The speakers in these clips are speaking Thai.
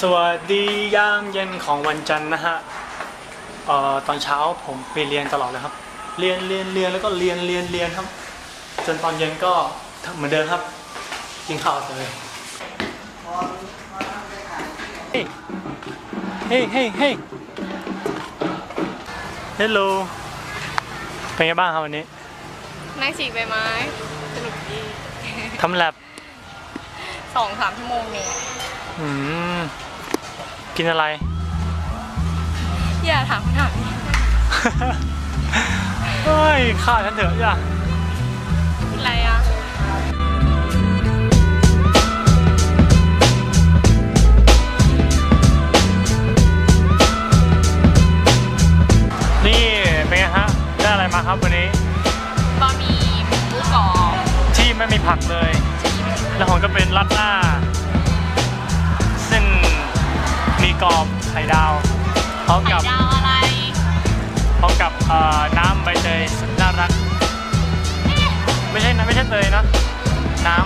สวัสดียามเย็นของวันจันทร์นะฮะเอ่อตอนเช้าผมไปเรียนตลอดเลยครับ เรียนเรียนเรียนแล้วก็เรียนเรียนเรียนครับ จนตอนเย็นก็เหมือนเดิมครับ กินข้าวเลยเฮ้ยเฮ้ยเฮ้ยเฮ้ยฮัลโหลเป็นไงบ้างครับวันนี้ นั่งฉีกใบไม้ สนุกดีทำแลบสองสามชั่วโมงเนี่ยอืม กินอะไร อย่าถามคำถามนี้เฮ้ยข้าวฉันเถอะอย่าอะไรอะ นี่เป็นไงฮะ ได้อะไรมาครับวันนี้ บะหมี่หมูกรอบที่ไม่มีผักเลย แล้วผมก็เป็นรัดหน้าเส้น หมีกรอบไข่ดาว พร้อมไข่กับดาวอะไร พร้อมกับเอ่อน้ำใบเตยสุดน่ารัก ไม่ใช่นะไม่ใช่เตยนะ น้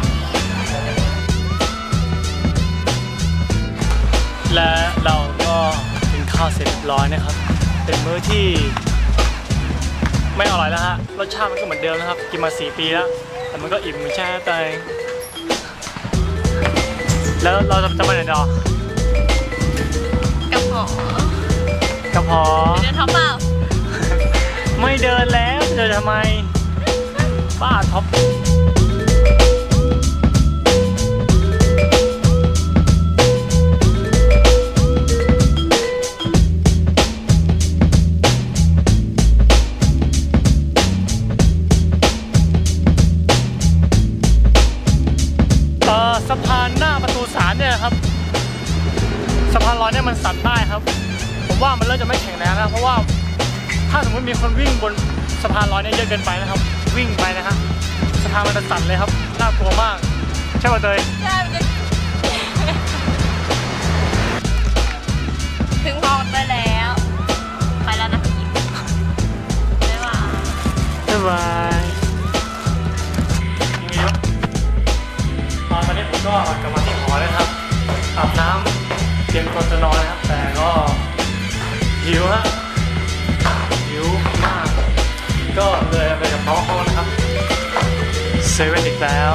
ำ และเราก็กินข้าวเสร็จเรียบร้อยนะครับ เป็นมื้อที่ ไม่อร่อยแล้วฮะ รสชาติมันก็เหมือนเดิมนะครับ กินมา 4 ปีแล้ว แต่มันก็อิ่มเหมือนแช่เตยแล้วเราจะจะไปไหนต่อ พาะเดินเท้าเปล่าไม่เดินแล้วเดินทำไม บ้าท็อปเอ่อสะพานหน้าประตูสามเนี่ยครับ สะพานลอยเนี่ยมันสั่นได้ครับผม ว่ามันเริ่มจะไม่แข็งแรงแล้วเพราะว่าถ้าสมมติมีคนวิ่งบนสะพานลอยเนี่ยเยอะเกินไปนะครับ วิ่งไปนะฮะสะพานมันจะสั่นเลยครับน่ากลัวมากใช่ป่ะเตยใช่มันจะถึงห้องได้แล้ว ไปแล้วนะพี่บ๊ายบายบ๊ายบายมีเยอะตอนนี้ผมก็กลับมาที่หอแล้วครับอาบน้ำเตรียมตัวจะนอนนะครับแต่ก็ หิวฮะหิวมาก ก็เลยไปกับน้องเขานะครับเซเว่นอีกแล้ว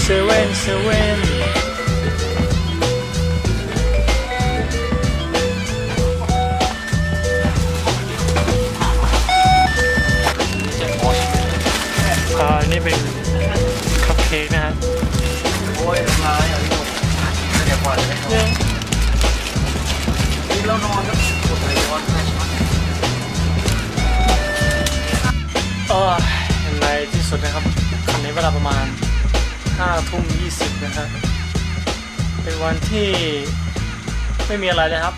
เซเว่นเซเว่น นะครับคันนี้เวลาประมาณ5ทุ่ม20นะฮะเป็นวันที่ไม่มีอะไรเลยครับ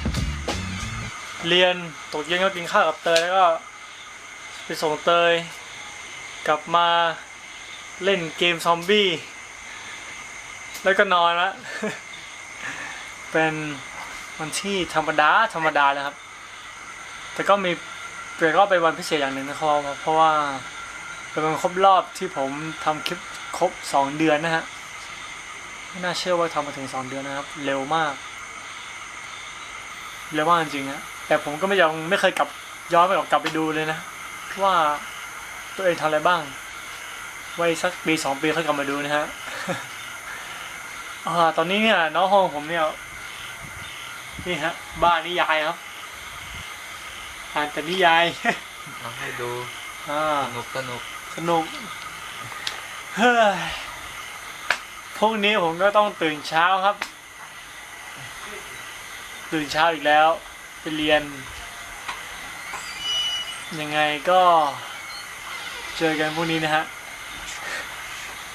เรียนตกเย็นก็กินข้าวกับเตยแล้วก็ไปส่งเตย กลับมาเล่นเกมซอมบี้ แล้วก็นอนละเป็นวันที่ธรรมดาธรรมดานะครับ แต่ก็มีแต่ก็เป็นวันพิเศษอย่างหนึ่งนะครับเพราะว่า เป็นวันครบรอบที่ผมทำคลิปครบสองเดือนนะฮะไม่น่าเชื่อว่าทำมาถึงสองเดือนนะครับ เร็วมาก เร็วมากจริงๆฮะแต่ผมก็ไม่ยังไม่เคยกลับย้อนไปกลับไปดูเลยนะ ว่าตัวเองทำอะไรบ้าง ไว้สักปีสองปีค่อยกลับมาดูนะฮะอ่าตอนนี้เนี่ยน้องห้องผมเนี่ย นี่ฮะ บ้านนิยายครับ อ่านแต่นิยายมาให้ดูอ่าสนุกสนุก สนุก เฮ้ย พรุ่งนี้ผมก็ต้องตื่นเช้าครับ ตื่นเช้าอีกแล้ว ไปเรียน ยังไงก็เจอกันพรุ่งนี้นะฮะ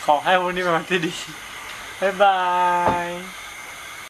ขอให้พรุ่งนี้เป็นวันที่ดี บ๊ายบาย